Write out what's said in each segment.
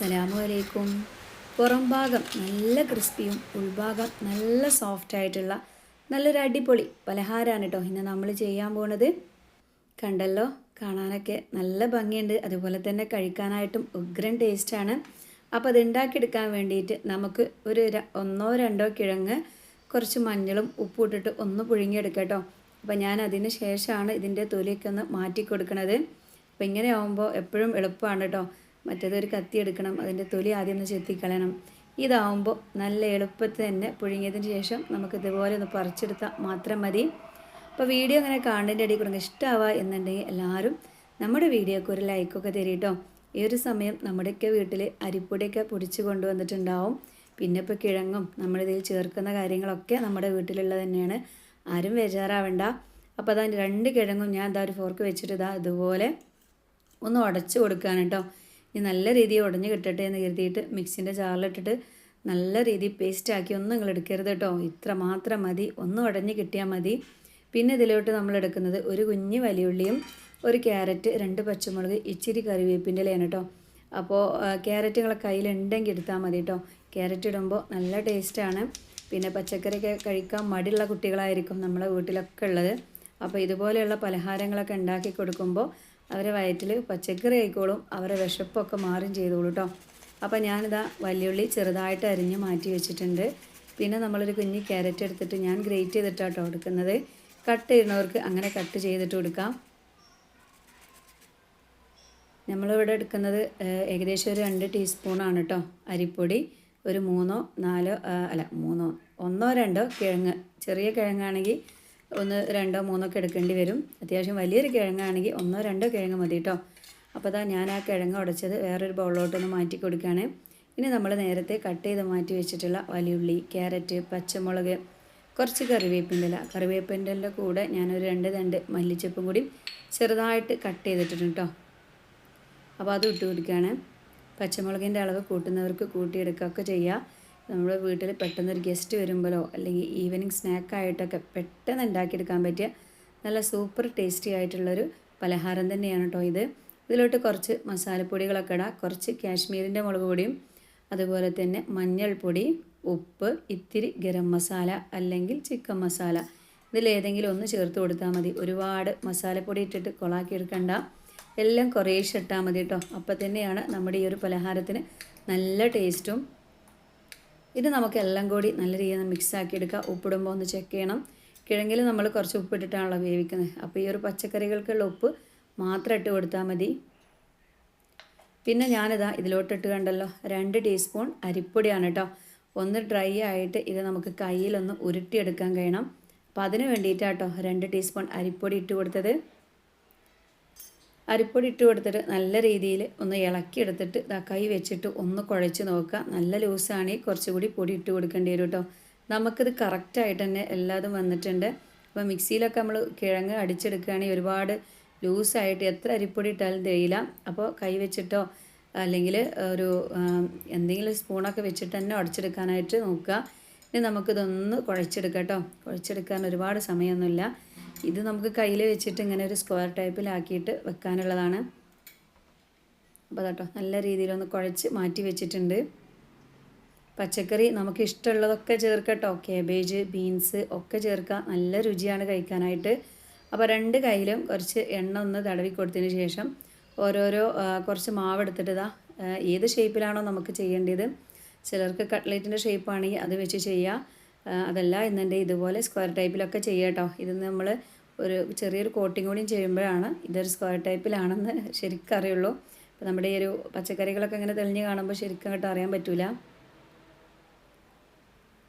അസ്സലാമു അലൈക്കും പുറംഭാഗം നല്ല ക്രിസ്പിയും ഉൾഭാഗം നല്ല സോഫ്റ്റ് ആയിട്ടുള്ള നല്ലൊരു അടിപൊളി പലഹാരമാണ് കേട്ടോ ഇന്ന് നമ്മൾ ചെയ്യാൻ പോണത്. കണ്ടല്ലോ കാണാനൊക്കെ നല്ല ഭംഗിയുണ്ട്. അതുപോലെ തന്നെ കഴിക്കാനായിട്ടും ഉഗ്രൻ ടേസ്റ്റാണ് അപ്പോൾ അത് ഉണ്ടാക്കിയെടുക്കാൻ വേണ്ടിയിട്ട് നമുക്ക് ഒരു ഒന്നോ രണ്ടോ കിഴങ്ങ് കുറച്ച് മഞ്ഞളും ഉപ്പും ഇട്ടിട്ട് ഒന്ന് പുഴുങ്ങിയെടുക്കാം കേട്ടോ അപ്പോൾ ഞാൻ അതിന് ശേഷമാണ് ഇതിന്റെ തൊലിയൊക്കെ ഒന്ന് മാറ്റി കൊടുക്കണത് അപ്പോൾ ഇങ്ങനെ ആകുമ്പോൾ എപ്പോഴും എളുപ്പമാണ് കേട്ടോ മറ്റേത് ഒരു കത്തി എടുക്കണം അതിന്റെ തൊലി ആദ്യം ഒന്ന് ചെത്തിക്കളയണം. ഇതാവുമ്പോൾ നല്ല എളുപ്പത്തിൽ തന്നെ പുഴുങ്ങിയതിന് ശേഷം നമുക്ക് ഇതുപോലെ ഒന്ന് പറിച്ചെടുത്താൽ മാത്രം മതി. അപ്പോൾ വീഡിയോ അങ്ങനെ കാണേണ്ട ഇടയിൽ കൂടെ ഇഷ്ടമാവുക എന്നുണ്ടെങ്കിൽ എല്ലാവരും നമ്മുടെ വീഡിയോക്ക് ഒരു ലൈക്കൊക്കെ തരും കേട്ടോ ഈ ഒരു സമയം നമ്മുടെയൊക്കെ വീട്ടിൽ അരിപ്പൊടിയൊക്കെ പൊടിച്ച് കൊണ്ടുവന്നിട്ടുണ്ടാവും. പിന്നെ ഇപ്പോൾ കിഴങ്ങും നമ്മളിതിൽ ചേർക്കുന്ന കാര്യങ്ങളൊക്കെ നമ്മുടെ വീട്ടിലുള്ളത് തന്നെയാണ്. ആരും ബേജാറാവണ്ട. അപ്പോൾ അതാ രണ്ട് കിഴങ്ങും ഞാൻ ഇതാ ഒരു ഫോർക്ക് വെച്ചിട്ട് ഇതാ ഇതുപോലെ ഒന്ന് ഉടച്ച് കൊടുക്കുകയാണ് കേട്ടോ ഇനി നല്ല രീതിയിൽ ഉടഞ്ഞ് കിട്ടട്ടെ എന്ന് കരുതിയിട്ട് മിക്സിന്റെ ജാറിലിട്ടിട്ട് നല്ല രീതിയിൽ പേസ്റ്റ് ആക്കി ഒന്നും നിങ്ങൾ എടുക്കരുത് കേട്ടോ. ഇത്ര മാത്രം മതി. ഒന്ന് ഉടഞ്ഞ് കിട്ടിയാൽ മതി. പിന്നെ ഇതിലോട്ട് നമ്മൾ എടുക്കുന്നത് ഒരു കുഞ്ഞ് വലിയുള്ളിയും ഒരു ക്യാരറ്റ് രണ്ട് പച്ചമുളക് ഇച്ചിരി കറിവേപ്പിന്റെ ഇലയാണ് കേട്ടോ. അപ്പോൾ ക്യാരറ്റ് നിങ്ങളെ കയ്യിലുണ്ടെങ്കിൽ എടുത്താൽ മതി കേട്ടോ. ക്യാരറ്റ് ഇടുമ്പോൾ നല്ല ടേസ്റ്റാണ് പിന്നെ പച്ചക്കറിയൊക്കെ കഴിക്കാൻ മടിയുള്ള കുട്ടികളായിരിക്കും നമ്മുടെ വീട്ടിലൊക്കെ ഉള്ളത്. അപ്പോൾ ഇതുപോലെയുള്ള പലഹാരങ്ങളൊക്കെ ഉണ്ടാക്കി കൊടുക്കുമ്പോൾ അവരെ വയറ്റിൽ പച്ചക്കറി ആയിക്കോളും അവരെ വിശപ്പൊക്കെ മാറും ചെയ്തോളൂ കേട്ടോ അപ്പോൾ ഞാനിതാ വലിയുള്ളി ചെറുതായിട്ട് അരിഞ്ഞ് മാറ്റി വെച്ചിട്ടുണ്ട്. പിന്നെ നമ്മളൊരു കുഞ്ഞ് ക്യാരറ്റ് എടുത്തിട്ട് ഞാൻ ഗ്രേറ്റ് ചെയ്തിട്ടാട്ടോ എടുക്കുന്നത്. കട്ട് ചെയ്യുന്നവർക്ക് അങ്ങനെ കട്ട് ചെയ്തിട്ട് കൊടുക്കാം നമ്മളിവിടെ എടുക്കുന്നത് ഏകദേശം ഒരു രണ്ട് ടീസ്പൂണാണ് കേട്ടോ അരിപ്പൊടി. ഒരു മൂന്നോ നാലോ അല്ല മൂന്നോ ഒന്നോ രണ്ടോ കിഴങ്ങ്. ചെറിയ കിഴങ്ങാണെങ്കിൽ ഒന്ന് രണ്ടോ മൂന്നോ ഒക്കെ എടുക്കേണ്ടി വരും. അത്യാവശ്യം വലിയൊരു കിഴങ്ങാണെങ്കിൽ ഒന്നോ രണ്ടോ കിഴങ്ങ് മതി കേട്ടോ അപ്പോൾ അതാ ഞാൻ ആ കിഴങ്ങ് ഉടച്ചത് വേറൊരു ബൗളിലോട്ടൊന്ന് മാറ്റി കൊടുക്കുകയാണ്. ഇനി നമ്മൾ നേരത്തെ കട്ട് ചെയ്ത് മാറ്റി വെച്ചിട്ടുള്ള വലിയുള്ളി ക്യാരറ്റ് പച്ചമുളക് കുറച്ച് കറിവേപ്പിന്റെ കറിവേപ്പിന്റെ കൂടെ ഞാനൊരു രണ്ട് രണ്ട് മല്ലിച്ചപ്പും കൂടി ചെറുതായിട്ട് കട്ട് ചെയ്തിട്ടുണ്ട് കേട്ടോ അപ്പോൾ അത് ഇട്ട് കൊടുക്കുകയാണ്. പച്ചമുളകിന്റെ അളവ് കൂട്ടുന്നവർക്ക് കൂട്ടിയെടുക്കുകയൊക്കെ ചെയ്യുക നമ്മുടെ വീട്ടിൽ പെട്ടെന്ന് ഒരു ഗസ്റ്റ് വരുമ്പോഴോ അല്ലെങ്കിൽ ഈവനിങ് സ്നാക്കായിട്ടൊക്കെ പെട്ടെന്ന് ഉണ്ടാക്കിയെടുക്കാൻ പറ്റിയ നല്ല സൂപ്പർ ടേസ്റ്റി ആയിട്ടുള്ളൊരു പലഹാരം തന്നെയാണ് കേട്ടോ ഇത്. ഇതിലോട്ട് കുറച്ച് മസാലപ്പൊടികളൊക്കെ ഇടാം. കുറച്ച് കാശ്മീരിന്റെ മുളക് പൊടിയും അതുപോലെ തന്നെ മഞ്ഞൾപ്പൊടി ഉപ്പ് ഇത്തിരി ഗരം മസാല അല്ലെങ്കിൽ ചിക്കൻ മസാല. ഇതിലേതെങ്കിലും ഒന്ന് ചേർത്ത് കൊടുത്താൽ മതി. ഒരുപാട് മസാലപ്പൊടി ഇട്ടിട്ട് കൊളാക്കി എടുക്കണ്ട. എല്ലാം കുറേശ്ശെ ഇട്ടാൽ മതി കേട്ടോ അപ്പം തന്നെയാണ് നമ്മുടെ ഈ ഒരു പലഹാരത്തിന് നല്ല ടേസ്റ്റും ഇത് നമുക്ക് എല്ലാം കൂടി നല്ല രീതിയിൽ മിക്സ് ആക്കി എടുക്കുക ഉപ്പിടുമ്പോൾ ഒന്ന് ചെക്ക് ചെയ്യണം. കിഴങ്ങിൽ നമ്മൾ കുറച്ച് ഉപ്പിട്ടിട്ടാണല്ലോ വേവിക്കുന്നത്. അപ്പോൾ ഈ ഒരു പച്ചക്കറികൾക്കുള്ള ഉപ്പ് മാത്രം ഇട്ട് കൊടുത്താൽ മതി. പിന്നെ ഞാനിതാ ഇതിലോട്ടിട്ട് കണ്ടല്ലോ രണ്ട് ടീസ്പൂൺ അരിപ്പൊടിയാണ് കേട്ടോ. ഒന്ന് ഡ്രൈ ആയിട്ട് ഇത് നമുക്ക് കയ്യിലൊന്ന് ഉരുട്ടിയെടുക്കാൻ കഴിയണം. അപ്പോൾ അതിന് വേണ്ടിയിട്ടാട്ടോ രണ്ട് ടീസ്പൂൺ അരിപ്പൊടി ഇട്ട് കൊടുത്തത്. അരിപ്പൊടി ഇട്ട് കൊടുത്തിട്ട് നല്ല രീതിയിൽ ഒന്ന് ഇളക്കി എടുത്തിട്ട് ഇതാ കൈ വെച്ചിട്ട് ഒന്ന് കുഴച്ച് നോക്കുക. നല്ല ലൂസാണെങ്കിൽ കുറച്ചുകൂടി പൊടി ഇട്ട് കൊടുക്കേണ്ടി വരും കേട്ടോ നമുക്കിത് കറക്റ്റായിട്ട് തന്നെ എല്ലാതും വന്നിട്ടുണ്ട്. അപ്പോൾ മിക്സിയിലൊക്കെ നമ്മൾ കിഴങ്ങ് അടിച്ചെടുക്കുകയാണെങ്കിൽ ഒരുപാട് ലൂസായിട്ട് എത്ര അരിപ്പൊടി ഇട്ടാലും തേയില. അപ്പോൾ കൈ വെച്ചിട്ടോ അല്ലെങ്കിൽ ഒരു എന്തെങ്കിലും സ്പൂണൊക്കെ വെച്ചിട്ട് തന്നെ ഉടച്ചെടുക്കാനായിട്ട് നോക്കുക. ഇനി നമുക്കിതൊന്ന് കുഴച്ചെടുക്കാം കേട്ടോ കുഴച്ചെടുക്കാൻ ഒരുപാട് സമയമൊന്നുമില്ല. ഇത് നമുക്ക് കയ്യിൽ വെച്ചിട്ട് ഇങ്ങനെ ഒരു സ്ക്വയർ ടൈപ്പിലാക്കിയിട്ട് വെക്കാനുള്ളതാണ്. അപ്പോൾ കേട്ടോ നല്ല രീതിയിലൊന്ന് കുഴച്ച് മാറ്റി വെച്ചിട്ടുണ്ട്. പച്ചക്കറി നമുക്ക് ഇഷ്ടമുള്ളതൊക്കെ ചേർക്കട്ടോ. കേബേജ് ബീൻസ് ഒക്കെ ചേർക്കുക നല്ല രുചിയാണ് കഴിക്കാനായിട്ട്. അപ്പോൾ രണ്ട് കയ്യിലും കുറച്ച് എണ്ണ ഒന്ന് തടവി കൊടുത്തതിന് ശേഷം ഓരോരോ കുറച്ച് മാവ് എടുത്തിട്ട് ഇതാ ഏത് ഷേപ്പിലാണോ നമുക്ക് ചെയ്യേണ്ടത്. ചിലർക്ക് കട്ട്ലേറ്റിന്റെ ഷേപ്പാണെങ്കിൽ അത് വെച്ച് ചെയ്യുക അതല്ല ഇന്നെന്റെ ഇതുപോലെ സ്ക്വയർ ടൈപ്പിലൊക്കെ ചെയ്യാട്ടോ ഇത് നമ്മൾ ഒരു ചെറിയൊരു കോട്ടിങ് കൂടിയും ചെയ്യുമ്പോഴാണ് ഇതൊരു സ്ക്വയർ ടൈപ്പിലാണെന്ന് ശരിക്കും അറിയുള്ളൂ. അപ്പോൾ നമ്മുടെ ഈ ഒരു പച്ചക്കറികളൊക്കെ ഇങ്ങനെ തെളിഞ്ഞ് കാണുമ്പോൾ ശരിക്കും അങ്ങോട്ട് അറിയാൻ പറ്റില്ല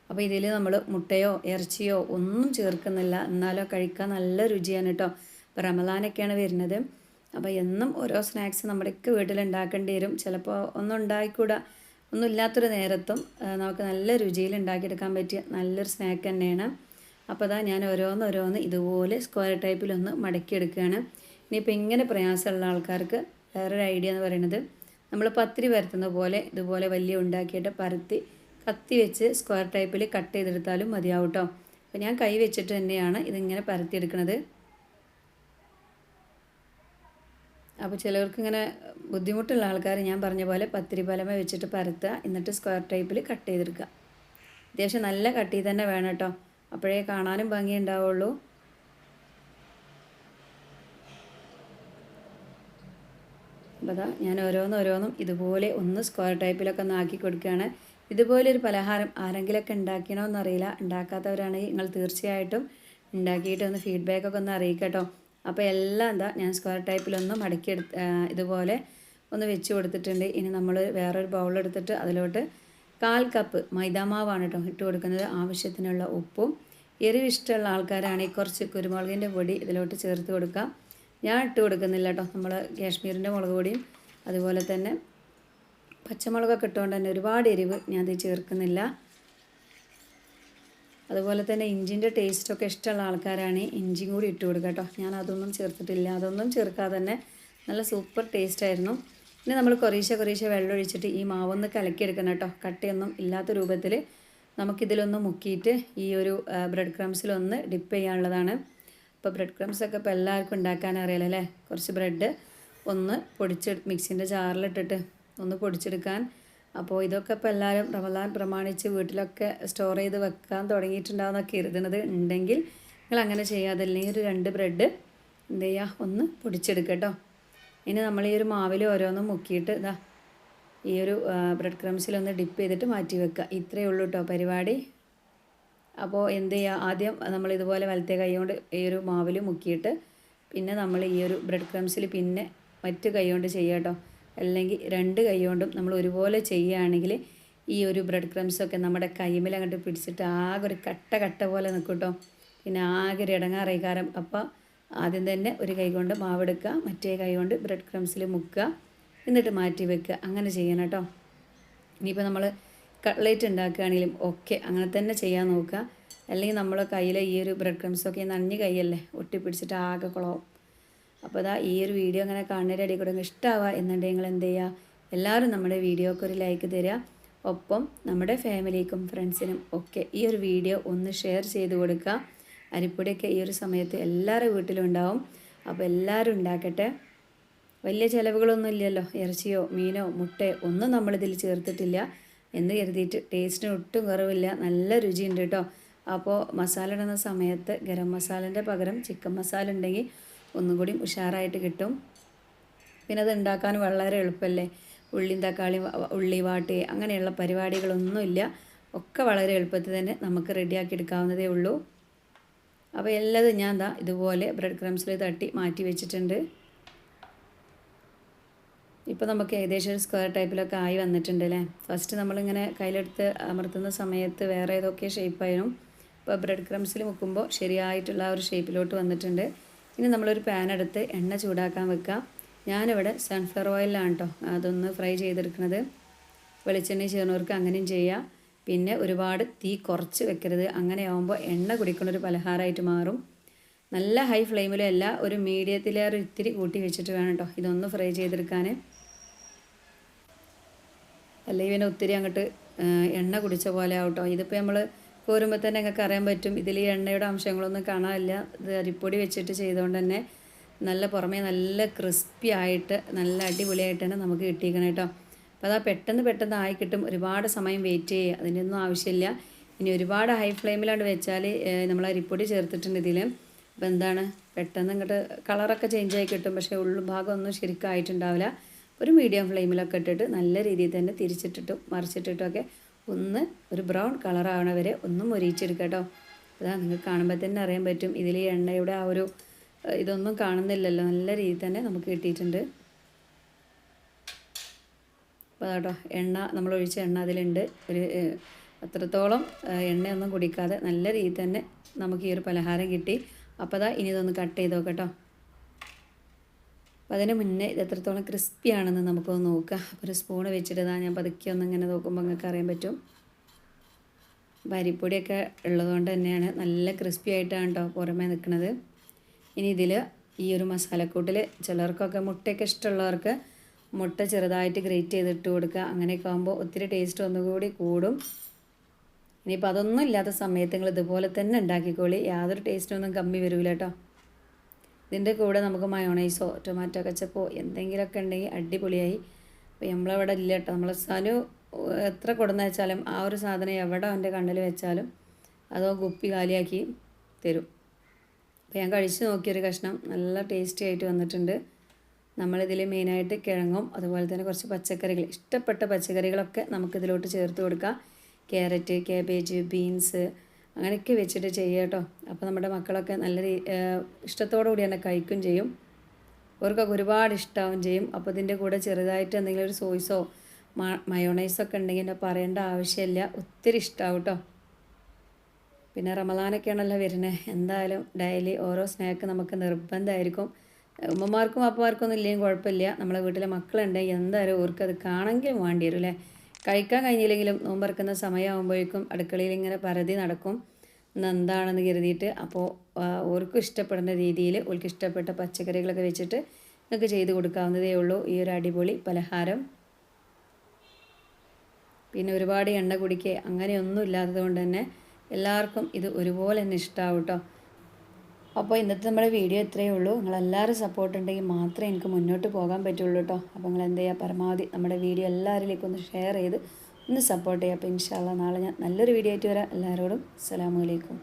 അപ്പോൾ ഇതിൽ നമ്മൾ മുട്ടയോ ഇറച്ചിയോ ഒന്നും ചേർക്കുന്നില്ല. എന്നാലോ കഴിക്കാൻ നല്ല രുചിയാണ് കേട്ടോ ഇപ്പോൾ റമദാനൊക്കെയാണ് വരുന്നത്. അപ്പോൾ എന്നും ഓരോ സ്നാക്സ് നമ്മുടെയൊക്കെ വീട്ടിൽ ഉണ്ടാക്കേണ്ടി വരും. ചിലപ്പോൾ ഒന്നും ഉണ്ടായിക്കൂടാ. ഒന്നും ഇല്ലാത്തൊരു നേരത്തും നമുക്ക് നല്ല രുചിയിൽ ഉണ്ടാക്കിയെടുക്കാൻ പറ്റിയ നല്ലൊരു സ്നാക്ക് തന്നെയാണ്. അപ്പോൾ അതാ ഞാൻ ഓരോന്ന് ഓരോന്ന് ഇതുപോലെ സ്ക്വയർ ടൈപ്പിലൊന്ന് മടക്കിയെടുക്കുകയാണ്. ഇനിയിപ്പോൾ ഇങ്ങനെ പ്രയാസമുള്ള ആൾക്കാർക്ക് വേറൊരു ഐഡിയ എന്ന് പറയുന്നത് നമ്മൾ പത്തിരി പരത്തുന്ന പോലെ ഇതുപോലെ വലിയ ഉണ്ടാക്കിയിട്ട് പരത്തി കത്തി വെച്ച് സ്ക്വയർ ടൈപ്പിൽ കട്ട് ചെയ്തെടുത്താലും മതിയാവും കേട്ടോ അപ്പോൾ ഞാൻ കൈ വെച്ചിട്ട് തന്നെയാണ് ഇതിങ്ങനെ പരത്തിയെടുക്കുന്നത് അപ്പോൾ ചിലർക്ക് ഇങ്ങനെ ബുദ്ധിമുട്ടുള്ള ആൾക്കാർ ഞാൻ പറഞ്ഞ പോലെ പത്തിരി പലമ വെച്ചിട്ട് പരത്തുക എന്നിട്ട് സ്ക്വയർ ടൈപ്പിൽ കട്ട് ചെയ്തെടുക്കുക. അത്യാവശ്യം നല്ല കട്ടി തന്നെ വേണം കേട്ടോ അപ്പോഴേ കാണാനും ഭംഗി ഉണ്ടാവുള്ളൂ. അപ്പോൾ അതാ ഞാൻ ഓരോന്നോരോന്നും ഇതുപോലെ ഒന്ന് സ്ക്വയർ ടൈപ്പിലൊക്കെ ഒന്ന് ആക്കി കൊടുക്കുകയാണ്. ഇതുപോലെ ഒരു പലഹാരം ആരെങ്കിലുമൊക്കെ ഉണ്ടാക്കണമെന്നറിയില്ല ഉണ്ടാക്കാത്തവരാണെങ്കിൽ നിങ്ങൾ തീർച്ചയായിട്ടും ഉണ്ടാക്കിയിട്ട് ഒന്ന് ഫീഡ്ബാക്കൊക്കെ ഒന്ന് അറിയിക്കട്ടോ. അപ്പോൾ എല്ലാം എന്താ ഞാൻ സ്ക്വയർ ടൈപ്പിലൊന്ന് മടക്കിയെടുത്ത് ഇതുപോലെ ഒന്ന് വെച്ച് കൊടുത്തിട്ടുണ്ട്. ഇനി നമ്മൾ വേറൊരു ബൗളെടുത്തിട്ട് അതിലോട്ട് കാൽ കപ്പ് മൈദാമാവാണ് കേട്ടോ ഇട്ട് കൊടുക്കുന്നത്. ആവശ്യത്തിനുള്ള ഉപ്പും എരിവ് ഇഷ്ടമുള്ള ആൾക്കാരാണെങ്കിൽ കുറച്ച് കുരുമുളകിന്റെ പൊടി ഇതിലോട്ട് ചേർത്ത് കൊടുക്കാം. ഞാൻ ഇട്ട് കൊടുക്കുന്നില്ല കേട്ടോ നമ്മൾ കാശ്മീരിന്റെ മുളക് പൊടിയും അതുപോലെ തന്നെ പച്ചമുളകൊക്കെ ഇട്ടുകൊണ്ട് തന്നെ ഒരുപാട് എരിവ് ഞാൻ ഇത് ചേർക്കുന്നില്ല. അതുപോലെ തന്നെ ഇഞ്ചിന്റെ ടേസ്റ്റൊക്കെ ഇഷ്ടമുള്ള ആൾക്കാരാണ്. ഇഞ്ചിയും കൂടി ഇട്ട് കൊടുക്കുക കേട്ടോ. ഞാൻ അതൊന്നും ചേർത്തിട്ടില്ല. അതൊന്നും ചേർക്കാതെ തന്നെ നല്ല സൂപ്പർ ടേസ്റ്റ് ആയിരുന്നു. ഇനി നമ്മൾ കുറേശ്ശെ കുറേശ്ശെ വെള്ളം ഒഴിച്ചിട്ട് ഈ മാവൊന്ന് കലക്കിയെടുക്കണം കേട്ടോ. കട്ടയൊന്നും ഇല്ലാത്ത രൂപത്തിൽ നമുക്കിതിലൊന്ന് മുക്കിയിട്ട് ഈ ഒരു ബ്രെഡ് ക്രംസിലൊന്ന് ഡിപ്പ് ചെയ്യാനുള്ളതാണ്. ഇപ്പോൾ ബ്രെഡ് ക്രംസ് ഒക്കെ ഇപ്പോൾ എല്ലാവർക്കും ഉണ്ടാക്കാൻ അറിയാലോ അല്ലേ? കുറച്ച് ബ്രെഡ് ഒന്ന് പൊടിച്ച് മിക്സിന്റെ ജാറിലിട്ടിട്ട് ഒന്ന് പൊടിച്ചെടുക്കാൻ അപ്പോൾ ഇതൊക്കെ ഇപ്പോൾ എല്ലാവരും റമദാൻ പ്രമാണിച്ച് വീട്ടിലൊക്കെ സ്റ്റോർ ചെയ്ത് വെക്കാൻ തുടങ്ങിയിട്ടുണ്ടാവുന്നൊക്കെ കരുതുന്നത് ഉണ്ടെങ്കിൽ നിങ്ങൾ അങ്ങനെ ചെയ്യാതല്ലെങ്കിൽ ഒരു രണ്ട് ബ്രെഡ് എന്ത് ചെയ്യുക ഒന്ന് പൊടിച്ചെടുക്കട്ടോ കേട്ടോ ഇനി നമ്മൾ ഈ ഒരു മാവിൽ ഓരോന്നും മുക്കിയിട്ട് ഇതാ ഈ ഒരു ബ്രെഡ് ക്രംസിലൊന്ന് ഡിപ്പ് ചെയ്തിട്ട് മാറ്റി വെക്കുക. ഇത്രയേ ഉള്ളൂ കേട്ടോ പരിപാടി. അപ്പോൾ എന്ത് ചെയ്യുക ആദ്യം നമ്മൾ ഇതുപോലെ വലത്തെ കൈ കൊണ്ട് ഈ ഒരു മാവിൽ മുക്കിയിട്ട് പിന്നെ നമ്മൾ ഈ ഒരു ബ്രെഡ് ക്രംസിൽ പിന്നെ മറ്റു കൈ കൊണ്ട് ചെയ്യാം കേട്ടോ അല്ലെങ്കിൽ രണ്ട് കൈ കൊണ്ടും നമ്മൾ ഒരുപോലെ ചെയ്യുകയാണെങ്കിൽ ഈ ഒരു ബ്രെഡ് ക്രംസൊക്കെ നമ്മുടെ കൈമിൽ അങ്ങോട്ട് പിടിച്ചിട്ട് ആകെ ഒരു കട്ട കട്ട പോലെ നിൽക്കും പിന്നെ ആകെ ഒരു ഇടങ്ങാറൈകാരം. അപ്പോൾ ആദ്യം തന്നെ ഒരു കൈ കൊണ്ട് മാവെടുക്കുക മറ്റേ കൈ കൊണ്ട് ബ്രെഡ് ക്രംസിൽ മുക്കുക എന്നിട്ട് മാറ്റി വെക്കുക. അങ്ങനെ ചെയ്യണം കേട്ടോ ഇനിയിപ്പോൾ നമ്മൾ കട്ട്ലേറ്റ് ഉണ്ടാക്കുകയാണെങ്കിലും ഒക്കെ അങ്ങനെ തന്നെ ചെയ്യാൻ നോക്കുക. അല്ലെങ്കിൽ നമ്മളെ കയ്യിലെ ഈ ഒരു ബ്രെഡ് ക്രംസൊക്കെ നഞ്ഞ് കൈയല്ലേ ഒട്ടിപ്പിടിച്ചിട്ട് ആകെ കുളവും. അപ്പോൾ അതാ ഈ ഒരു വീഡിയോ അങ്ങനെ കാണുന്നതിന്റെ ഇടയിൽ കൂടെ ഇഷ്ടമാവുക എന്നുണ്ടെങ്കിൽ നിങ്ങൾ എന്ത് ചെയ്യുക എല്ലാവരും നമ്മുടെ വീഡിയോക്ക് ഒരു ലൈക്ക് തരിക ഒപ്പം നമ്മുടെ ഫാമിലിക്കും ഫ്രണ്ട്സിനും ഒക്കെ ഈ ഒരു വീഡിയോ ഒന്ന് ഷെയർ ചെയ്ത് കൊടുക്കുക അരിപ്പൊടിയൊക്കെ ഈ ഒരു സമയത്ത് എല്ലാവരുടെ വീട്ടിലും ഉണ്ടാവും. അപ്പോൾ എല്ലാവരും ഉണ്ടാക്കട്ടെ. വലിയ ചിലവുകളൊന്നും ഇല്ലല്ലോ. ഇറച്ചിയോ മീനോ മുട്ടയോ ഒന്നും നമ്മളിതിൽ ചേർത്തിട്ടില്ല. എന്ന് കരുതിയിട്ട് ടേസ്റ്റിന് ഒട്ടും കുറവില്ല. നല്ല രുചിയുണ്ട് കേട്ടോ. അപ്പോൾ മസാല ഇടുന്ന സമയത്ത് ഗരം മസാലന്റെ പകരം ചിക്കൻ മസാല ഉണ്ടെങ്കിൽ ഒന്നും കൂടി ഉഷാറായിട്ട് കിട്ടും. പിന്നെ അത് ഉണ്ടാക്കാൻ വളരെ എളുപ്പമല്ലേ? ഉള്ളിയും തക്കാളി ഉള്ളി വാട്ടി അങ്ങനെയുള്ള പരിപാടികളൊന്നുമില്ല ഒക്കെ വളരെ എളുപ്പത്തിൽ തന്നെ നമുക്ക് റെഡിയാക്കി എടുക്കാവുന്നതേ ഉള്ളൂ. അപ്പോൾ എല്ലാതും ഞാൻ എന്താ ഇതുപോലെ ബ്രെഡ് ക്രംസിൽ തട്ടി മാറ്റി വെച്ചിട്ടുണ്ട്. ഇപ്പോൾ നമുക്ക് ഏകദേശം ഒരു സ്ക്വയർ ടൈപ്പിലൊക്കെ ആയി വന്നിട്ടുണ്ട് അല്ലേ? ഫസ്റ്റ് നമ്മളിങ്ങനെ കയ്യിലെടുത്ത് അമർത്തുന്ന സമയത്ത് വേറെ ഏതൊക്കെ ഷേപ്പായിരുന്നു ഇപ്പോൾ ബ്രെഡ് ക്രംസിൽ മുക്കുമ്പോൾ ശരിയായിട്ടുള്ള ഒരു ഷേപ്പിലോട്ട് വന്നിട്ടുണ്ട്. ഇനി നമ്മളൊരു പാൻ എടുത്ത് എണ്ണ ചൂടാക്കാൻ വെക്കാം ഞാനിവിടെ സൺഫ്ലവർ ഓയിലാണ് കേട്ടോ അതൊന്ന് ഫ്രൈ ചെയ്തെടുക്കുന്നത് വെളിച്ചെണ്ണ ചെയ്യുന്നവർക്ക് അങ്ങനെയും ചെയ്യാം. പിന്നെ ഒരുപാട് തീ കുറച്ച് വെക്കരുത്. അങ്ങനെ ആകുമ്പോൾ എണ്ണ കുടിക്കുന്ന ഒരു പലഹാരമായിട്ട് മാറും. നല്ല ഹൈ ഫ്ലെയിമിലല്ല ഒരു മീഡിയത്തിലേറെ ഇത്തിരി കൂട്ടി വെച്ചിട്ട് വേണം കേട്ടോ ഇതൊന്ന് ഫ്രൈ ചെയ്തെടുക്കാൻ അല്ലെങ്കിൽ പിന്നെ ഒത്തിരി അങ്ങോട്ട് എണ്ണ കുടിച്ച പോലെ ആവട്ടോ ഇതിപ്പോൾ നമ്മൾ കോരുമ്പോൾ തന്നെ നിങ്ങൾക്ക് അറിയാൻ പറ്റും. ഇതിൽ ഈ എണ്ണയുടെ അംശങ്ങളൊന്നും കാണാനില്ല. ഇത് അരിപ്പൊടി വെച്ചിട്ട് ചെയ്തുകൊണ്ട് തന്നെ നല്ല പുറമേ നല്ല ക്രിസ്പി ആയിട്ട് നല്ല അടിപൊളിയായിട്ട് തന്നെ നമുക്ക് കിട്ടിയിരിക്കണം കേട്ടോ. അപ്പോൾ അതാ പെട്ടെന്ന് പെട്ടെന്ന് ആയി കിട്ടും. ഒരുപാട് സമയം വെയിറ്റ് ചെയ്യുക. അതിന്റെ ഒന്നും ആവശ്യമില്ല. ഇനി ഒരുപാട് ഹൈ ഫ്ലെയിമിലാണ് വെച്ചാൽ നമ്മൾ അരിപ്പൊടി ചേർത്തിട്ടുണ്ട് ഇതിൽ അപ്പോൾ എന്താണ്? പെട്ടെന്ന് ഇങ്ങോട്ട് കളറൊക്കെ ചേഞ്ച് ആയി കിട്ടും. പക്ഷേ ഉൾഭാഗം ഒന്നും ശരിക്കും ആയിട്ടുണ്ടാവില്ല ഒരു മീഡിയം ഫ്ലെയിമിലൊക്കെ ഇട്ടിട്ട് നല്ല രീതിയിൽ തന്നെ തിരിച്ചിട്ടിട്ടും മറിച്ചിട്ടിട്ടൊക്കെ ഒന്ന് ഒരു ബ്രൗൺ കളർ ആവണ വരെ ഒന്നും മൊരിയിച്ചെടുക്കുക അതാ നിങ്ങൾക്ക് കാണുമ്പോൾ തന്നെ അറിയാൻ പറ്റും. ഇതിൽ എണ്ണയുടെ ആ ഒരു ഇതൊന്നും കാണുന്നില്ലല്ലോ. നല്ല രീതിയിൽ തന്നെ നമുക്ക് കിട്ടിയിട്ടുണ്ട്. അപ്പോൾ കേട്ടോ. എണ്ണ നമ്മൾ ഒഴിച്ച എണ്ണ അതിലുണ്ട്. ഒരു അത്രത്തോളം എണ്ണയൊന്നും കുടിക്കാതെ നല്ല രീതിയിൽ തന്നെ നമുക്ക് ഈ ഒരു പലഹാരം കിട്ടി. അപ്പോൾ അതാ ഇനി ഇതൊന്ന് കട്ട് ചെയ്ത് നോക്കട്ടോ അപ്പോൾ അതിന് മുന്നേ ഇത് എത്രത്തോളം ക്രിസ്പി ആണെന്ന് നമുക്കൊന്ന് നോക്കാം. ഒരു സ്പൂണ് വെച്ചിട്ട് ഞാൻ പതുക്കി ഒന്ന് ഇങ്ങനെ നോക്കുമ്പോൾ നിങ്ങൾക്ക് അറിയാൻ പറ്റും. അരിപ്പൊടിയൊക്കെ ഉള്ളതുകൊണ്ട് തന്നെയാണ് നല്ല ക്രിസ്പി ആയിട്ടാണ് കേട്ടോ പുറമേ നിൽക്കുന്നത് ഇനി ഇതിൽ ഈ ഒരു മസാലക്കൂട്ടിൽ ചിലർക്കൊക്കെ മുട്ടയൊക്കെ ഇഷ്ടമുള്ളവർക്ക് മുട്ട ചെറുതായിട്ട് ഗ്രേറ്റ് ചെയ്തിട്ട് കൊടുക്കുക. അങ്ങനെയൊക്കെ ആകുമ്പോൾ ഒത്തിരി ടേസ്റ്റ് ഒന്നുകൂടി കൂടും. ഇനിയിപ്പോൾ അതൊന്നും ഇല്ലാത്ത സമയത്ത് നിങ്ങൾ ഇതുപോലെ തന്നെ ഉണ്ടാക്കിക്കോളി. യാതൊരു ടേസ്റ്റൊന്നും കമ്മി വരില്ല കേട്ടോ ഇതിന്റെ കൂടെ നമുക്ക് മയോണൈസോ ടൊമാറ്റോ കച്ചപ്പോ എന്തെങ്കിലുമൊക്കെ ഉണ്ടെങ്കിൽ അടിപൊളിയായി. അപ്പോൾ നമ്മളവിടെ ഇല്ല കേട്ടോ നമ്മളെ സാനു എത്ര കൊടുന്ന് വെച്ചാലും ആ ഒരു സാധനം എവിടെ അവന്റെ കണ്ണിൽ വെച്ചാലും അതോ കുപ്പി കാലിയാക്കി തരും. അപ്പോൾ ഞാൻ കഴിച്ച് നോക്കിയൊരു കഷ്ണം നല്ല ടേസ്റ്റി ആയിട്ട് വന്നിട്ടുണ്ട്. നമ്മളിതിൽ മെയിനായിട്ട് കിഴങ്ങും അതുപോലെ തന്നെ കുറച്ച് പച്ചക്കറികൾ ഇഷ്ടപ്പെട്ട പച്ചക്കറികളൊക്കെ നമുക്കിതിലോട്ട് ചേർത്ത് കൊടുക്കാം. ക്യാരറ്റ് കാബേജ് ബീൻസ് അങ്ങനെയൊക്കെ വെച്ചിട്ട് ചെയ്യുക കേട്ടോ. അപ്പോൾ നമ്മുടെ മക്കളൊക്കെ നല്ല രീ- ഇഷ്ടത്തോടു കൂടി തന്നെ കഴിക്കും ചെയ്യും. അവർക്കൊക്കെ ഒരുപാട് ഇഷ്ടമാവും ചെയ്യും. അപ്പോൾ ഇതിന്റെ കൂടെ ചെറുതായിട്ട് എന്തെങ്കിലും ഒരു സോയ്സോ മയോണൈസൊക്കെ ഉണ്ടെങ്കിൽ എന്നെ പറയേണ്ട ആവശ്യമില്ല. ഒത്തിരി ഇഷ്ടമാവും കേട്ടോ. പിന്നെ റമദാനൊക്കെയാണല്ലോ വരുന്നത്. എന്തായാലും ഡെയിലി ഓരോ സ്നാക്ക് നമുക്ക് നിർബന്ധമായിരിക്കും. ഉമ്മമാർക്കും അപ്പമാർക്കും ഒന്നും ഇല്ലെങ്കിൽ കുഴപ്പമില്ല. നമ്മളെ വീട്ടിലെ മക്കളുണ്ടെങ്കിൽ എന്തായാലും ഓർക്കത് കാണെങ്കിലും വേണ്ടി വരും അല്ലേ? കഴിക്കാൻ കഴിഞ്ഞില്ലെങ്കിലും നോമ്പറക്കുന്ന സമയമാകുമ്പോഴേക്കും അടുക്കളയിൽ ഇങ്ങനെ പരതി നടക്കും. എന്താണെന്ന് കരുതിയിട്ട് അപ്പോൾ ഓർക്കും ഇഷ്ടപ്പെടുന്ന രീതിയിൽ ഓർക്ക് ഇഷ്ടപ്പെട്ട പച്ചക്കറികളൊക്കെ വെച്ചിട്ട് നിങ്ങൾക്ക് ചെയ്ത് കൊടുക്കാവുന്നതേ ഉള്ളൂ. ഈ ഒരു അടിപൊളി പലഹാരം. പിന്നെ ഒരുപാട് എണ്ണ കുടിക്കുക അങ്ങനെയൊന്നും ഇല്ലാത്തത് കൊണ്ട് തന്നെ എല്ലാവർക്കും ഇത് ഒരുപോലെ തന്നെ ഇഷ്ടമാവും കേട്ടോ. അപ്പോൾ ഇന്നത്തെ നമ്മുടെ വീഡിയോ ഇത്രയേ ഉള്ളൂ. നിങ്ങൾ നിങ്ങളെല്ലാവരും സപ്പോർട്ട് ഉണ്ടെങ്കിൽ മാത്രമേ എനിക്ക് മുന്നോട്ട് പോകാൻ പറ്റുള്ളൂ കേട്ടോ. അപ്പോൾ നിങ്ങൾ എന്ത് ചെയ്യുക? പരമാവധി നമ്മുടെ വീഡിയോ എല്ലാവരിലേക്കും ഒന്ന് ഷെയർ ചെയ്ത് ഒന്ന് സപ്പോർട്ട് ചെയ്യുക. അപ്പോൾ ഇൻഷാല്ല നാളെ ഞാൻ നല്ലൊരു വീഡിയോ ആയിട്ട് വരാം. എല്ലാവരോടും അസ്സലാമു അലൈക്കും.